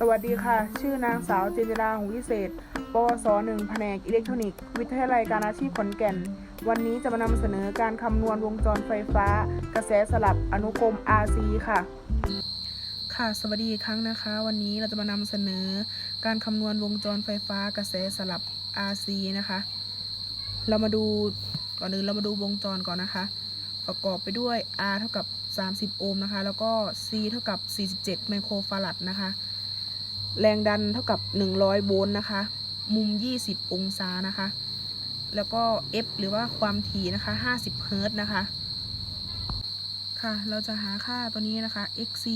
สวัสดีค่ะ ชื่อนางสาวเจนจราหงวิเศษ ปวสหนึ่งแผนกอิเล็กทรอนิกส์ วิทยาลัยการอาชีพขอนแก่น วันนี้จะมานำเสนอการคำนวณวงจรไฟฟ้า กระแสสลับอนุกรม RC ค่ะ ค่ะ สวัสดีอีกครั้งนะคะ วันนี้เราจะมานำเสนอ การคำนวณวงจรไฟฟ้า กระแสสลับ RC นะคะ เรามาดูก่อนอื่นเรามาดูวงจรก่อนนะคะ ประกอบไปด้วย R เท่ากับ 30 โอห์มนะคะ แล้วก็ C เท่ากับ 47 ไมโครฟารัดนะคะ แรงดันเท่ากับ 100 โวลต์นะคะ มุม 20 องศานะคะ แล้วก็ F หรือว่าความถี่นะคะ 50 เฮิร์ตนะคะ ค่ะ เราจะหาค่าตัวนี้นะคะ XC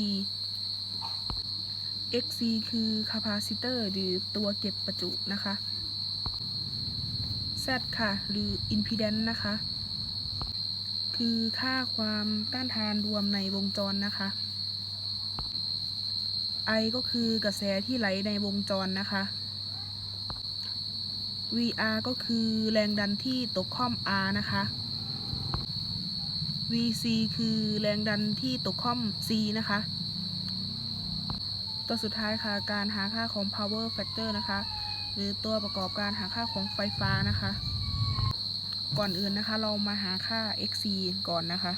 XC คือคาปาซิเตอร์หรือตัวเก็บประจุนะคะ Z ค่ะ หรือ impedance นะคะ คือค่าความต้านทานรวมในวงจรนะคะ I ก็คือกระแสที่ไหลในวงจรนะคะ VR ก็คือแรงดันที่ตกข้อม R นะคะ VC คือแรงดันที่ตกข้อม C นะคะ ตัวสุดท้ายค่ะ การหาค่าของ power factor นะคะ หรือตัวประกอบการหาค่าของไฟฟ้านะคะ ก่อนอื่นนะคะ เรามาหาค่า xc ก่อนนะคะ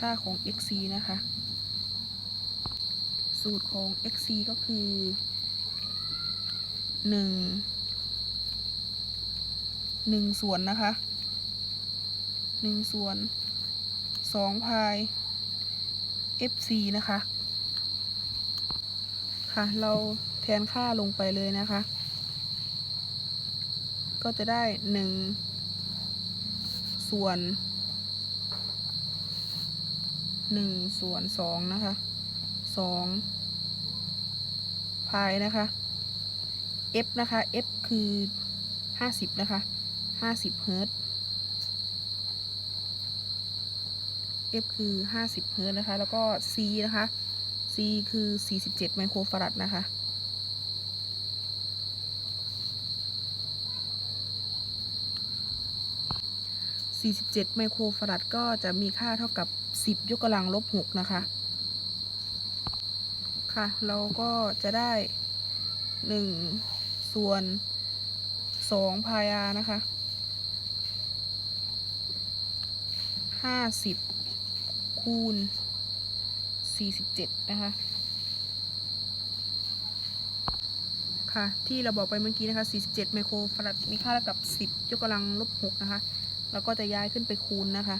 ค่าของ xc นะคะ สูตรของ xc ก็คือหนึ่งหนึ่งส่วนนะคะหนึ่งส่วนสองพาย fc นะคะ ค่ะ เราแทนค่าลงไปเลยนะคะ ก็จะได้หนึ่งส่วนหนึ่งส่วนสองนะคะสอง พายนะคะ f นะคะ f คือห้าสิบนะคะห้าสิบเฮิรตซ์ f คือห้าสิบเฮิรตซ์นะคะ แล้วก็ c นะคะ c คือสี่สิบเจ็ดไมโครฟารัดนะคะ 47 ไมโครฟารัดก็จะมีค่าเท่ากับ 10 ยกกำลังลบ 6 นะคะ คะ เราก็จะได้ 1 ส่วน 2 พายานะคะ 50 คูณ 47 นะคะค่ะที่เราบอกไปเมื่อกี้นะคะ 47 ไมโครฟารัดมีค่าเท่ากับ 10 ยกกำลังลบ 6 นะคะแล้วก็จะย้ายขึ้นไปคูณนะคะ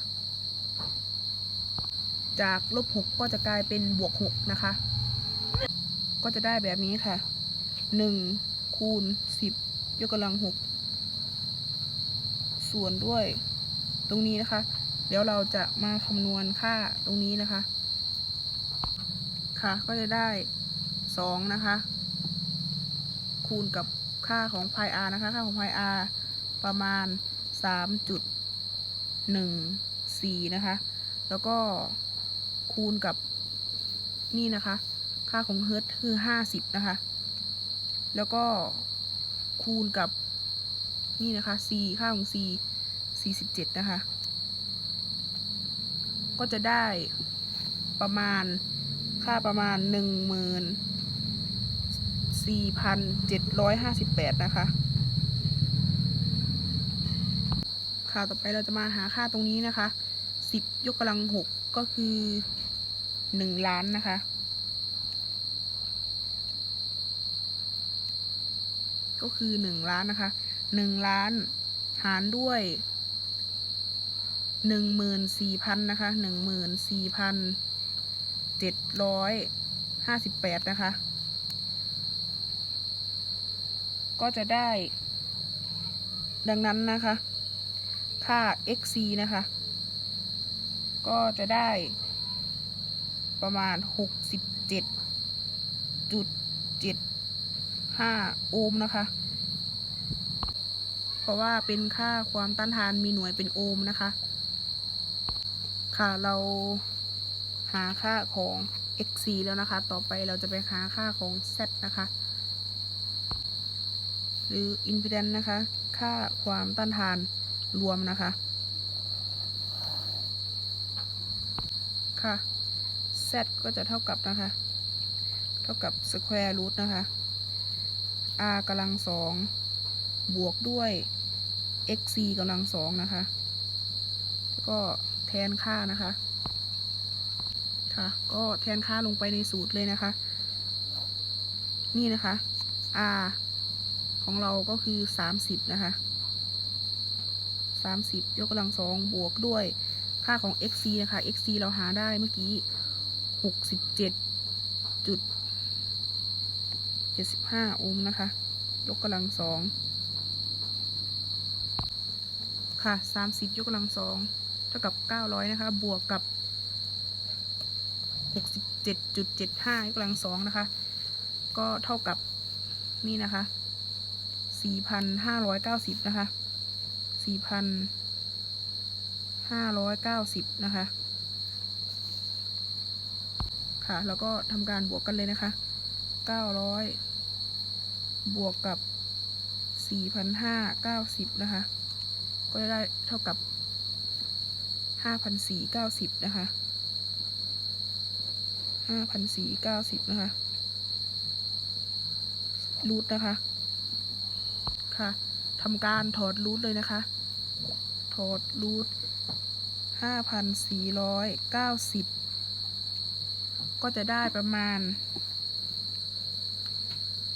จากลบ 6 ก็จะกลายเป็นบวก 6 นะคะ ก็จะได้แบบนี้ค่ะ1คูณ10ยกกำลัง6ส่วนด้วยตรงนี้นะคะ เดี๋ยวเราจะมาคำนวณค่าตรงนี้นะคะ ค่ะก็จะได้2นะคะ คูณกับค่าของ pi r นะคะ ค่าของ pi r ประมาณ3จุดหนึ่งสี่นะคะ แล้วก็คูณกับนี่นะคะ ค่าของเฮิร์ตคือห้าสิบนะคะ แล้วก็คูณกับนี่นะคะ c ค่าของ c สี่สิบเจ็ดนะคะ ก็จะได้ประมาณค่าประมาณหนึ่งหมื่นสี่พันเจ็ดร้อยห้าสิบแปดนะคะ ค่ะต่อไปเราจะมาหาค่าตรงนี้นะคะสิบยกกำลังหกก็คือหนึ่งล้านนะคะ ก็คือหนึ่งล้านนะคะหนึ่งล้านหารด้วยหนึ่งหมื่นสี่พันนะคะหนึ่งหมื่นสี่พันเจ็ดร้อยห้าสิบแปดนะคะ ก็จะได้ ดังนั้นนะคะ ค่า xc นะคะ ก็จะได้ประมาณหกสิบเจ็ดจุดเจ็ด 15 โอห์มนะคะ เพราะว่าเป็นค่าความต้านทานมีหน่วยเป็นโอห์มนะคะ ค่ะเราหาค่าของ xc แล้วนะคะ ต่อไปเราจะไปหาค่าของ z นะคะ หรือ impedance นะคะ ค่าความต้านทานรวมนะคะ ค่ะ Z z ก็จะเท่ากับนะคะ เท่ากับ square root นะคะ r กำลังสองบวกด้วย xc กำลังสองนะคะ แล้วก็แทนค่านะคะ ค่ะ ก็แทนค่าลงไปในสูตรเลยนะคะ นี่นะคะ r ของเราก็คือ 30 นะคะ 30 ยกกำลังสองบวกด้วยค่าของ xc นะคะ xc เราหาได้เมื่อกี้ 67จุด 75 โอห์มนะคะ ยกกำลังสองค่ะ 30 ยกกำลังสองเท่ากับ 900 นะคะ บวกกับ 67.75 ยกกำลังสองนะคะ ก็เท่ากับนี่นะคะ 4,590 นะคะ 4,590 นะคะค่ะ แล้วก็ทำการบวกกันเลยนะคะ 900 บวกกับ 4,590 นะคะ ก็จะได้เท่ากับ 5,490 นะคะ 5,490 นะคะ รูทนะคะ ค่ะทำการถอดรูทเลยนะคะ ถอดรูท5,490 ก็จะได้ประมาณ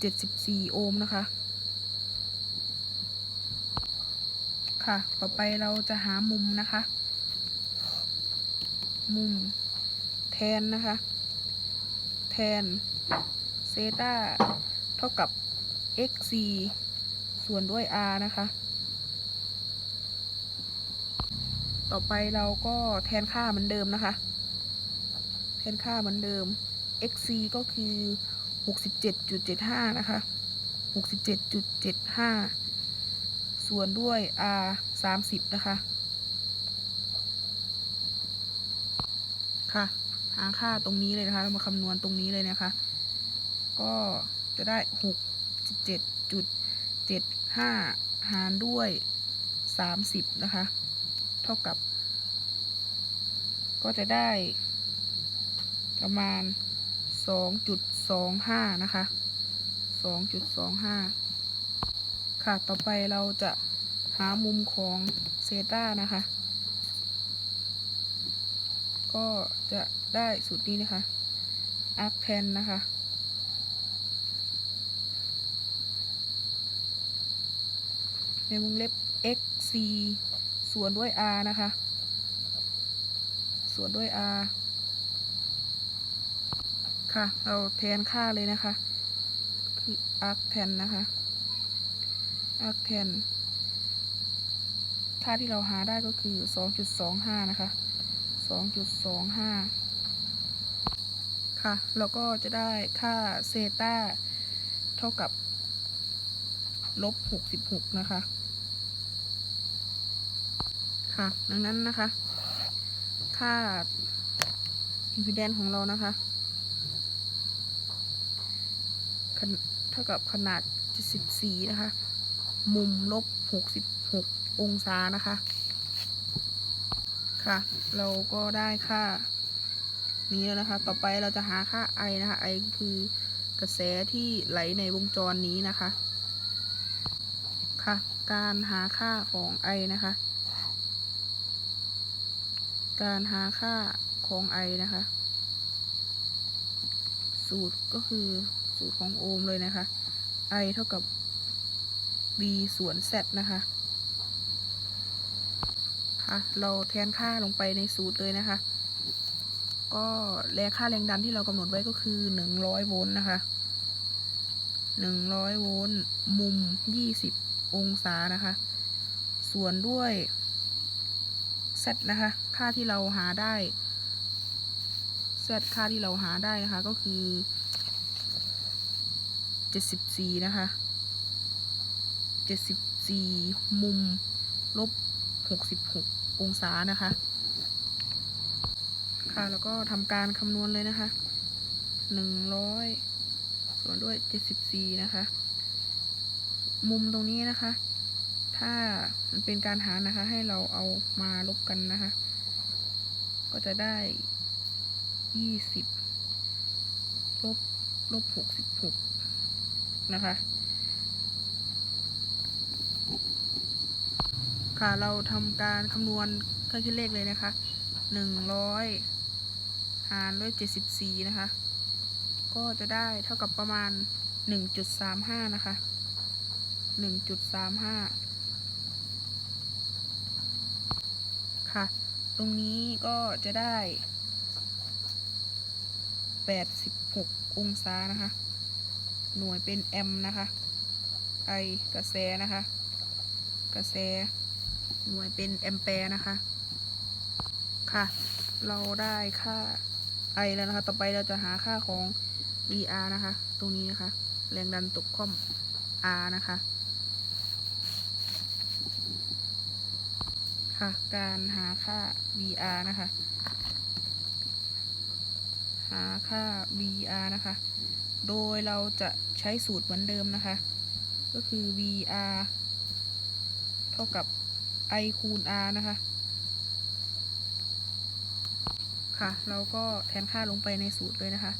74 โอห์มนะคะ ค่ะ ต่อไปเราจะหามุมนะคะ มุม แทนนะคะ แทนเซตาเท่ากับ xc ส่วนด้วย r นะคะ ต่อไปเราก็แทนค่าเหมือนเดิมนะคะ แทนค่าเหมือนเดิม xc ก็คือ 67.75 นะคะ 67.75 ส่วนด้วย r 30 นะคะ ค่ะ หาค่าตรงนี้เลยนะคะ เรามาคำนวณตรงนี้เลยนะคะ ก็จะได้ 67.75 หารด้วย 30 นะคะ เท่ากับ ก็จะได้ประมาณ 2.25นะคะ2.25ค่ะต่อไปเราจะหามุมของเซตานะคะ ก็จะได้สูตรนี้นะคะ arc tan นะคะในวงเล็บ xc ส่วนด้วย r นะคะ ส่วนด้วย r ค่ะ เราแทนค่าเลยนะคะคือ arc tan นะคะ arc tan ค่าที่เราหาได้ก็คือ 2.25 นะคะ 2.25 ค่ะแล้วก็จะได้ค่าเซตาเท่ากับลบ 66 นะคะ ค่ะ ดังนั้นนะคะ ค่า impedance ของเรานะคะขน เท่ากับขนาด 74 นะคะ มุมลบ 66 องศานะคะ ค่ะ เราก็ได้ค่า นี้แล้วนะคะ ต่อไปเราจะหาค่า I นะคะ I คือกระแสที่ไหลในวงจรนี้นะคะ ค่ะ การหาค่าของ I นะคะ การหาค่าของ I นะคะ สูตรก็คือ สูตรของโอห์มเลยนะคะ I เท่ากับ V ส่วน Z นะคะ ค่ะ เราแทนค่าลงไปในสูตรเลยนะคะ ก็แรงค่าแรงดันที่เรากำหนดไว้ก็คือ 100 โวลต์นะคะ 100 โวลต์มุม 20 องศานะคะ ส่วนด้วย Z นะคะ ค่าที่เราหาได้ Z ค่าที่เราหาได้นะคะก็คือ 74นะคะ74มุมลบ66องศานะคะ ค่ะแล้วก็ทำการคำนวณเลยนะคะ100ส่วนด้วย74นะคะ มุมตรงนี้นะคะ ถ้ามันเป็นการหารนะคะ ให้เราเอามาลบกันนะคะ ก็จะได้ยี่สิบลบลบหกสิบหก นะคะ ค่ะเราทำการคำนวณเครื่องคิดเลขเลยนะคะหนึ่งร้อยหารด้วยเจ็ดสิบสี่นะคะ ก็จะได้เท่ากับประมาณหนึ่งจุดสามห้านะคะหนึ่งจุดสามห้าค่ะ ตรงนี้ก็จะได้แปดสิบหกองศานะคะ หน่วยเป็นแอมนะคะไอกระแสนะคะ กระแสหน่วยเป็นแอมแปร์นะคะ ค่ะ เราได้ค่า I แล้วนะคะ ต่อไปเราจะหาค่าของ VR นะคะ ตรงนี้นะคะ แรงดันตกค่อม R นะคะ ค่ะ การหาค่า VR นะคะ หาค่า VR นะคะ โดยเราจะใช้สูตรเหมือนเดิมนะคะ ก็คือ VR เท่ากับ I คูณ R นะคะ ค่ะ เราก็แทนค่าลงไปในสูตรเลยนะคะ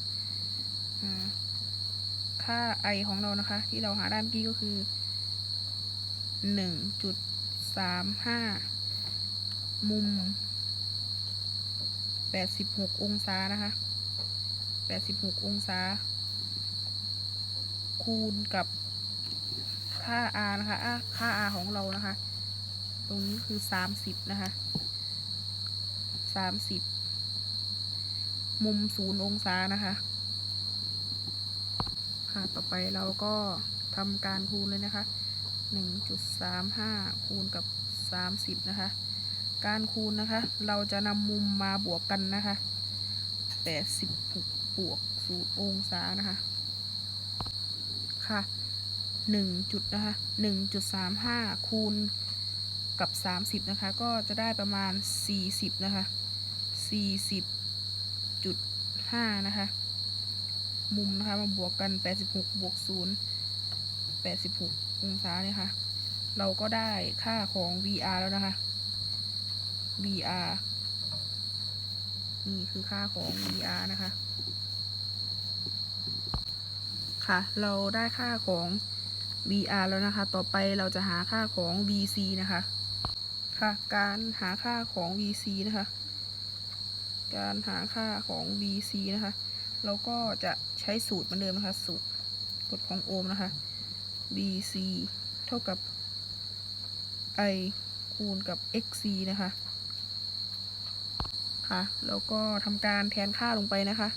ค่า I ของเรานะคะ ที่เราหาได้เมื่อกี้ก็คือหนึ่งจุดสามห้ามุมแปดสิบหกองศานะคะแปดสิบหกองศา คูณกับค่า R นะคะอะค่า R ของเรานะคะ ตรงนี้คือสามสิบนะคะสามสิบมุมศูนย์องศานะคะ ค่ะต่อไปเราก็ทำการคูณเลยนะคะหนึ่งจุดสามห้าคูณกับสามสิบนะคะ การคูณนะคะ เราจะนำมุมมาบวกกันนะคะแปดสิบหกบวกศูนย์องศานะคะ คะหนึ่งจุดนะคะหนึ่งจุดสามห้าคูณกับ30นะคะ ก็จะได้ประมาณ40นะคะ40.5นะคะ มุมนะคะมาบวกกัน86บวก0 86องศาเนี่ยค่ะ เราก็ได้ค่าของ VR แล้วนะคะ VR นี่คือค่าของ VR นะคะ ค่ะ เราได้ค่าของ VR แล้วนะคะ ต่อไปเราจะหาค่าของ VC นะคะ ค่ะ การหาค่าของ VC นะคะ การหาค่าของ VC นะคะ เราก็จะใช้สูตรเหมือนเดิมนะคะ สูตรกฎของโอห์มนะคะ VC เท่ากับ I คูณกับ XC นะคะ ค่ะ แล้วก็ทำการแทนค่าลงไปนะคะ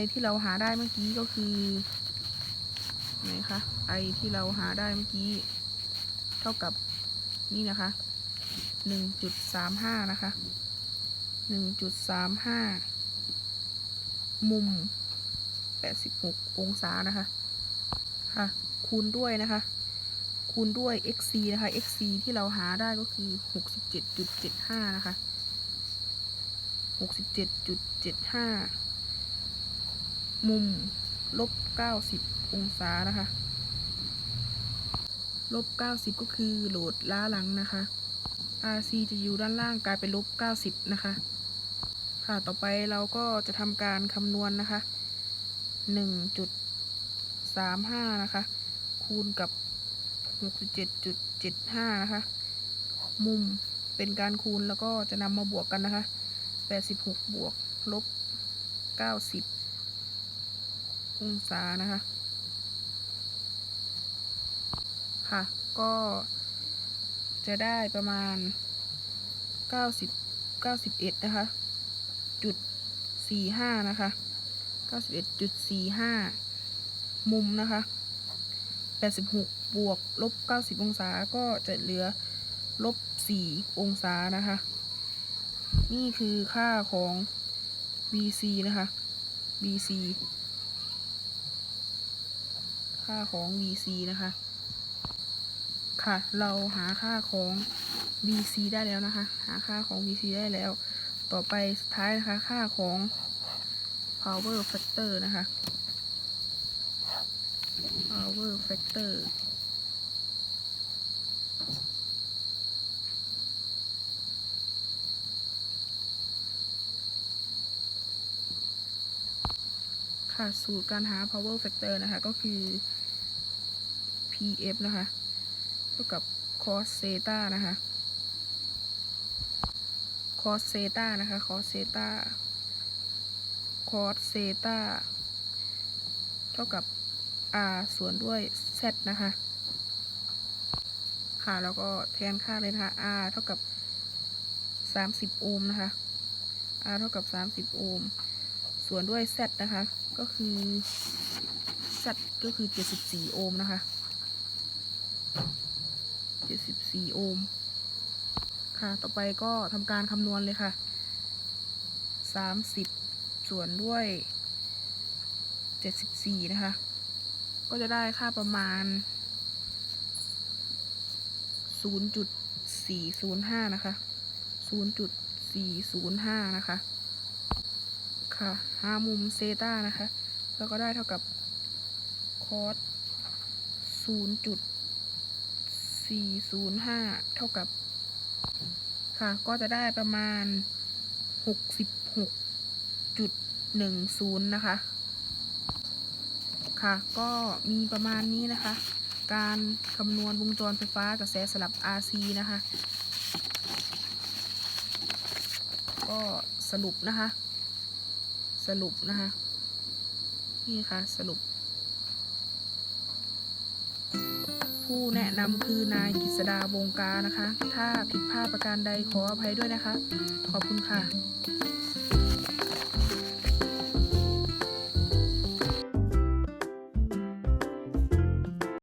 I ที่เราหาได้เมื่อกี้ก็คือ ไหนคะ I ที่เราหาได้เมื่อกี้ เท่ากับนี่นะคะหนึ่งจุดสามห้านะคะหนึ่งจุดสามห้ามุมแปดสิบหกองศานะคะ ค่ะ คูณด้วยนะคะ คูณด้วย xc นะคะ xc ที่เราหาได้ก็คือหกสิบเจ็ดจุดเจ็ดห้านะคะหกสิบเจ็ดจุดเจ็ดห้ามุม ลบเก้าสิบ องศานะคะลบเก้าสิบก็คือโหลดล้าหลังนะคะ RC จะอยู่ด้านล่างกลายเป็นลบ 90 นะคะ ค่ะต่อไปเราก็จะทำการคำนวณนะคะ 1.35 นะคะ คูณกับ 67.75 นะคะ มุมเป็นการคูณแล้วก็จะนำมาบวกกันนะคะ 86 บวกลบ 90 องศานะคะ ค่ะ ก็จะได้ประมาณ 90 91 นะคะ จุด 45 นะคะ 91.45 มุมนะคะ 86 บวก ลบ 90 องศา ก็จะเหลือ ลบ 4 องศานะคะ นี่คือค่าของ BC นะคะ BC ค่าของ BC นะคะ ค่ะ เราหาค่าของ BC ได้แล้วนะคะ หาค่าของ BC ได้แล้ว ต่อไปสุดท้ายนะคะ ค่าของ power factor นะคะ power factor ค่ะสูตรการหา power factor นะคะ ก็คือ PF นะคะ เท่ากับ cos theta นะคะ cos theta นะคะ cos theta cos theta เท่ากับ r ส่วนด้วย z นะคะ ค่ะแล้วก็แทนค่าเลยนะคะ r เท่ากับ 30 โอห์มนะคะ r เท่ากับ 30 โอห์มส่วนด้วย z นะคะ ก็คือ z ก็คือ 74 โอห์มนะคะ 74 โอห์ม ค่ะ ต่อไปก็ทำการคำนวณเลยค่ะ 30 ส่วนด้วย 74 นะคะ ก็จะได้ค่าประมาณ 0.405 นะคะ 0.405 นะคะ ค่ะ หามุมเซตานะคะ แล้วก็ได้เท่ากับคอส 405 เท่ากับ ค่ะ ก็จะได้ประมาณ 66.10 นะคะ ค่ะ ก็มีประมาณนี้นะคะ การคำนวณวงจรไฟฟ้ากระแสสลับ RC นะคะ ก็สรุปนะคะ สรุปนะคะ นี่ค่ะ สรุป ผู้แนะนำคือนายกฤษดาวงการนะคะ ถ้าผิดพลาดประการใดขออภัยด้วยนะคะ ขอบคุณค่ะ